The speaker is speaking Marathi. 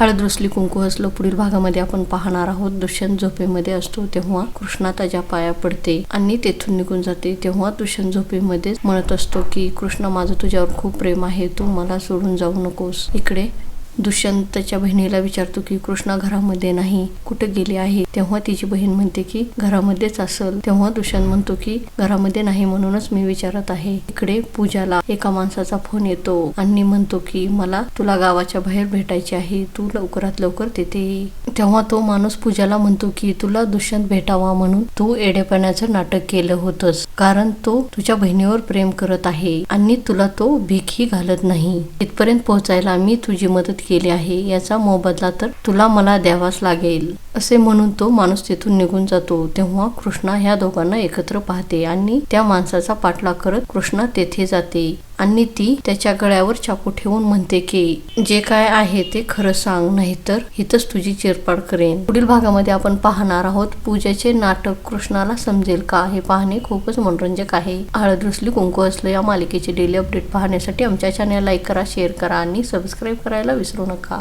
हळद रुसली कुंकू असलं पुढील भागामध्ये आपण पाहणार आहोत. दुष्यंत झोपेमध्ये असतो तेव्हा कृष्णा त्याच्या पाया पडते आणि तेथून निघून जाते. तेव्हा दुष्यंत झोपेमध्ये म्हणत असतो की कृष्ण माझं तुझ्यावर खूप प्रेम आहे. तू मला सोडून जाऊ नकोस. इकडे दुष्यंत त्याच्या बहिणीला विचारतो की कृष्णा घरामध्ये नाही कुठे गेली आहे? तेव्हा तिची बहीण म्हणते की घरामध्येच असल. तेव्हा दुष्यंत म्हणतो की घरामध्ये नाही म्हणूनच मी विचारत आहे. इकडे पूजाला एका माणसाचा फोन येतो. आणि म्हणतो की मला तुला गावाच्या बाहेर भेटायचे आहे. तू लवकरात लवकर तिथे तेव्हा तो माणूस पूजाला म्हणतो की तुला दुष्यंत भेटावा म्हणून तू एडेपणाचं नाटक केलं होतंस. कारण तो तुझ्या बहिणीवर प्रेम करत आहे. आणि तुला तो भीकही घालत नाही. इथपर्यंत पोहोचायला मी तुझी मदत केले आहे याचा मोबदला तर तुला मला द्यावाच लागेल. असे म्हणून तो माणूस तिथून निघून जातो. तेव्हा कृष्णा ह्या दोघांना एकत्र पाहते आणि त्या माणसाचा पाठलाग करत कृष्णा तेथे जाते. आणि ती त्याच्या गळ्यावर चाकू ठेवून म्हणते की जे काय आहे ते खरं सांग नाहीतर इथंच तुझी चिरपाड करेन. पुढील भागामध्ये आपण पाहणार आहोत पूजेचे नाटक कृष्णाला समजेल का? हे पाहणे खूपच मनोरंजक आहे. हळद रुसली कुंकू असलं या मालिकेचे डेली अपडेट पाहण्यासाठी आमच्या चॅनल लाईक करा शेअर करा आणि सबस्क्राईब करायला विसरू नका.